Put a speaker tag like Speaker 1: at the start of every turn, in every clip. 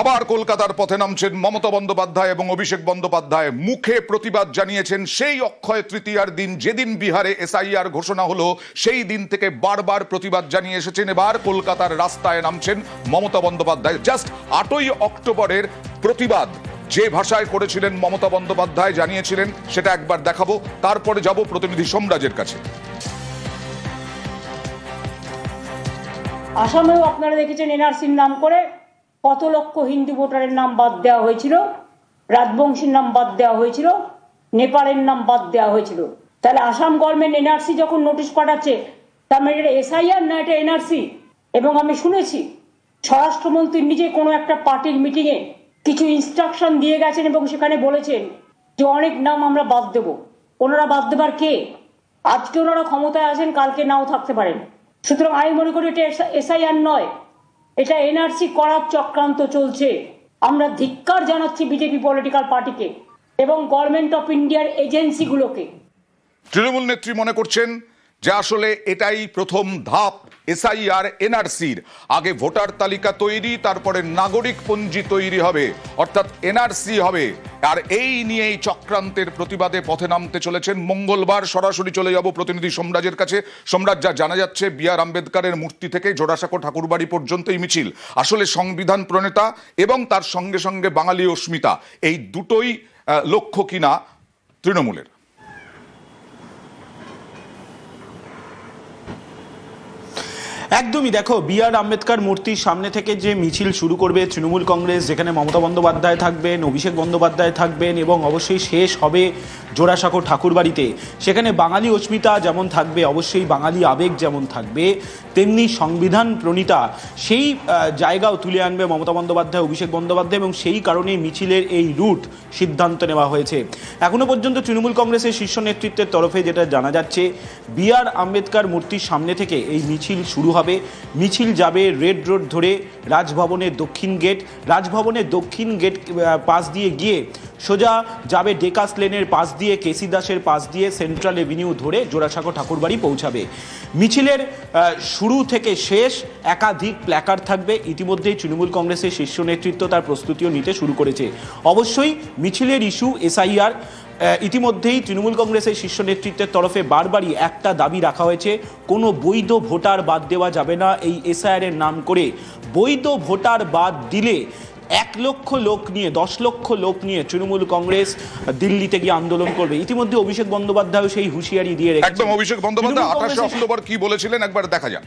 Speaker 1: আবার কলকাতার পথে নামছেন মমতা বন্দ্যোপাধ্যায় এবং অভিষেক বন্দ্যোপাধ্যায়। মুখে প্রতিবাদ জানিয়েছেন সেই অক্ষয় তৃতীয়ার দিন, যেদিন বিহারে এসআইআর ঘোষণা হলো, সেই দিন থেকে বারবার প্রতিবাদ জানিয়ে এসেছেন। এবার কলকাতার রাস্তায় নামছেন মমতা বন্দ্যোপাধ্যায়। জাস্ট আটই অক্টোবরের প্রতিবাদ যে ভাষায় করেছিলেন মমতা বন্দ্যোপাধ্যায়, জানিয়েছিলেন, সেটা একবার দেখাবো। তারপরে যাব প্রতিনিধি সোমরাজের কাছে।
Speaker 2: আসামেও আপনারা দেখেছেন এনআরসির নাম করে কত লক্ষ হিন্দু ভোটারের নাম বাদ দেওয়া হয়েছিল? রাজবংশীর নাম বাদ দেওয়া হয়েছিল? নেপালের নাম বাদ দেওয়া হয়েছিল? তাহলে আসাম গভর্নমেন্ট এনআরসি যখন নোটিশ পাঠাচ্ছে, তার মানে এটা এসআইআর না এটা এনআরসি? এবং আমি শুনেছি, স্বরাষ্ট্রমন্ত্রী নিজে কোনো একটা পার্টির মিটিংয়ে কিছু ইনস্ট্রাকশন দিয়ে গেছেন এবং সেখানে বলেছেন যে অনেক নাম আমরা বাদ দেবো। ওনারা বাদ দেবার কে? আজকে ওনারা ক্ষমতায় আছেন কালকে নাও থাকতে পারেন। সুতরাং আমি মনে করি এটা এসআইআর নয়। এটা এনআরসি করার চক্রান্ত চলছে। আমরা ধিক্কার জানাচ্ছি বিজেপি পলিটিক্যাল পার্টিকে এবং গভর্নমেন্ট অফ ইন্ডিয়ার এজেন্সিগুলোকে
Speaker 1: তৃণমূল নেত্রী মনে করছেন যে আসলে এটাই প্রথম ধাপ এসআইআর এনআরসির আগে ভোটার তালিকা তৈরি, তারপরে নাগরিক পঞ্জি তৈরি হবে। অর্থাৎ এনআরসি হবে। আর এই নিয়েই চক্রান্তের প্রতিবাদে পথে নামতে চলেছেন। মঙ্গলবার সরাসরি চলে যাব প্রতিনিধি সোমরাজের কাছে। সোমরাজ যা জানা যাচ্ছে, বি আর আম্বেদকারের মূর্তি থেকে জোড়াসাঁকো ঠাকুরবাড়ি পর্যন্ত এই মিছিল। আসলে সংবিধান প্রণেতা এবং তার সঙ্গে সঙ্গে বাঙালি অস্মিতা। এই দুটোই লক্ষ্য কিনা তৃণমূলের?
Speaker 3: একদমই দেখো বি আর আম্বেদকর মূর্তির সামনে থেকে যে মিছিল শুরু করবে তৃণমূল কংগ্রেস, যেখানে মমতা বন্দ্যোপাধ্যায় থাকবেন, অভিষেক বন্দ্যোপাধ্যায় থাকবেন এবং অবশ্যই শেষ হবে জোড়াসাঁকো ঠাকুরবাড়িতে। সেখানে বাঙালি অস্মিতা যেমন থাকবে, অবশ্যই বাঙালি আবেগ যেমন থাকবে, তেমনি সংবিধান প্রণীতা সেই জায়গাও তুলে আনবে মমতা বন্দ্যোপাধ্যায়, অভিষেক বন্দ্যোপাধ্যায় এবং সেই কারণে মিছিলের এই রুট সিদ্ধান্ত নেওয়া হয়েছে। এখনও পর্যন্ত তৃণমূল কংগ্রেসের শীর্ষ নেতৃত্বের তরফে যেটা জানা যাচ্ছে, বি আর আম্বেদকর মূর্তির সামনে থেকে এই মিছিল শুরু হবে। মিছিল যাবে রেড রোড ধরে রাজভবনের দক্ষিণ গেট, রাজভবনের দক্ষিণ গেট পাশ দিয়ে গিয়ে সোজা যাবে ডেকাস লেনের পাশ দিয়ে, কেসি দাসের পাশ দিয়ে সেন্ট্রাল এভিনিউ ধরে জোড়াসাঁকো ঠাকুরবাড়ি পৌঁছাবে। মিছিলের শুরু থেকে শেষ একাধিক প্ল্যাকার্ড থাকবে। ইতিমধ্যেই তৃণমূল কংগ্রেসের শীর্ষ নেতৃত্ব তার প্রস্তুতিও নিতে শুরু করেছে। অবশ্যই মিছিলের ইস্যু এসআইআর ইতিমধ্যেই তৃণমূল কংগ্রেসের শীর্ষ নেতৃত্বের তরফে বারবারই একটা দাবি রাখা হয়েছে। কোনো বৈধ ভোটার বাদ দেওয়া যাবে না। এই এসআইআরের নাম করে বৈধ ভোটার বাদ দিলে এক লক্ষ লোক নিয়ে দশ লক্ষ লোক নিয়ে তৃণমূল কংগ্রেস দিল্লিতে গিয়ে আন্দোলন করবে। ইতিমধ্যে অভিষেক বন্দ্যোপাধ্যায় সেই হুঁশিয়ারি দিয়ে রেখেছেন।
Speaker 1: একদম অভিষেক বন্দ্যোপাধ্যায় আঠাশে অক্টোবর কি বলেছিলেন? একবার দেখা যাক।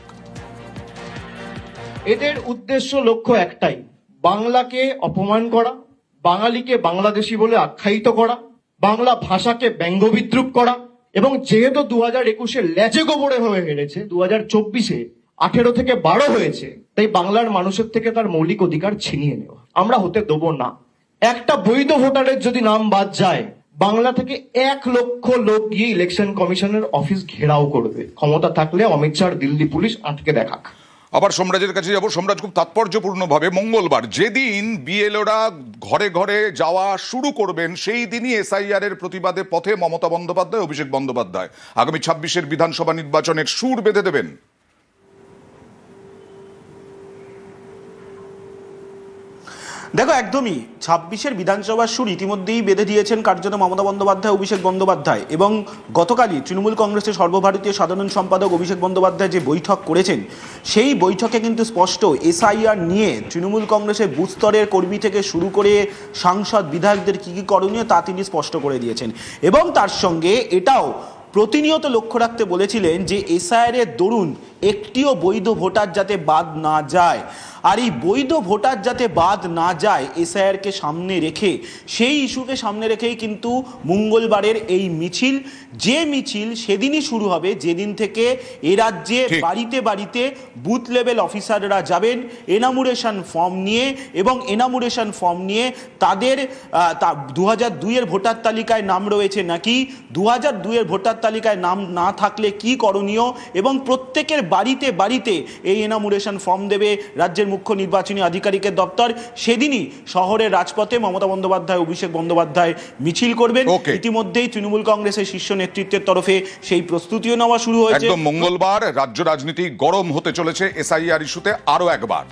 Speaker 4: এদের উদ্দেশ্য লক্ষ্য একটাই বাংলাকে অপমান করা বাঙালিকে বাংলাদেশি বলে আখ্যায়িত করা বাংলা ভাষাকে ব্যঙ্গ বিদ্রুপ করা এবং যেহেতু দু হাজার একুশে লেজে গোবরে হয়ে হেরেছে দু হাজার চব্বিশে আঠেরো থেকে বারো হয়েছে তাই বাংলার মানুষের থেকে তার মৌলিক অধিকার ছিনিয়ে নেওয়া। আমরা হতে দেবো না। একটা বৈধ ভোটারের যদি নাম বাদ যায়, বাংলা থেকে এক লক্ষ লোক গিয়ে ইলেকশন কমিশনের অফিস ঘেরাও করবে। ক্ষমতা থাকলে অমিত শাহ দিল্লি পুলিশ আটকে দেখাক।
Speaker 1: আবার সম্রাজের কাছে যাব। সম্রাজ খুব তাৎপর্যপূর্ণভাবে মঙ্গলবার যেদিন বিএলওরা ঘরে ঘরে যাওয়া শুরু করবেন, সেই দিনই এসআইআর এর প্রতিবাদে পথে মমতা বন্দ্যোপাধ্যায়, অভিষেক বন্দ্যোপাধ্যায়। আগামী ছাব্বিশের বিধানসভা নির্বাচনের সুর বেঁধে দেবেন।
Speaker 3: দেখো, একদমই। ছাব্বিশের বিধানসভার সুর ইতিমধ্যেই বেঁধে দিয়েছেন কার্যত মমতা বন্দ্যোপাধ্যায়, অভিষেক বন্দ্যোপাধ্যায় এবং গতকালই তৃণমূল কংগ্রেসের সর্বভারতীয় সাধারণ সম্পাদক অভিষেক বন্দ্যোপাধ্যায় যে বৈঠক করেছেন, সেই বৈঠকে কিন্তু স্পষ্ট এসআইআর নিয়ে তৃণমূল কংগ্রেসের বুথ স্তরের কর্মী থেকে শুরু করে সাংসদ, বিধায়কদের কী কী করণীয় তা তিনি স্পষ্ট করে দিয়েছেন। এবং তার সঙ্গে এটাও প্রতিনিয়ত লক্ষ্য রাখতে বলেছিলেন যে এসআইআর এর দরুন একটিও বৈধ ভোটার যাতে বাদ না যায়। আর এই বৈধ ভোটার যাতে বাদ না যায় এসআইআরকে সামনে রেখে সেই ইস্যুকে সামনে রেখেই কিন্তু মঙ্গলবারের এই মিছিল। যে মিছিল সেদিনই শুরু হবে। যেদিন থেকে এ রাজ্যে বাড়িতে বাড়িতে বুথ লেভেল অফিসাররা যাবেন এনামুরেশন ফর্ম নিয়ে এবং এনামুরেশন ফর্ম নিয়ে তাদের তা দু হাজার দুইয়ের ভোটার তালিকায় নাম রয়েছে নাকি? দু হাজার দুইয়ের ভোটার তালিকায় নাম না থাকলে কি করণীয়? এবং প্রত্যেকের বাড়িতে বাড়িতে এই এনামুরেশন ফর্ম দেবে রাজ্যের মুখ্য নির্বাচনী আধিকারিকের দপ্তর। সেদিনই শহরের রাজপথে মমতা বন্দ্যোপাধ্যায় অভিষেক বন্দ্যোপাধ্যায় মিছিল করবেন. ইতিমধ্যেই তৃণমূল কংগ্রেসের শীর্ষ নেতৃত্বের তরফে সেই প্রস্তুতিও নেওয়া শুরু হয়েছে।
Speaker 1: একদম মঙ্গলবার রাজ্য রাজনীতি গরম হতে চলেছে এসআইআর ইস্যুতে আরও একবার।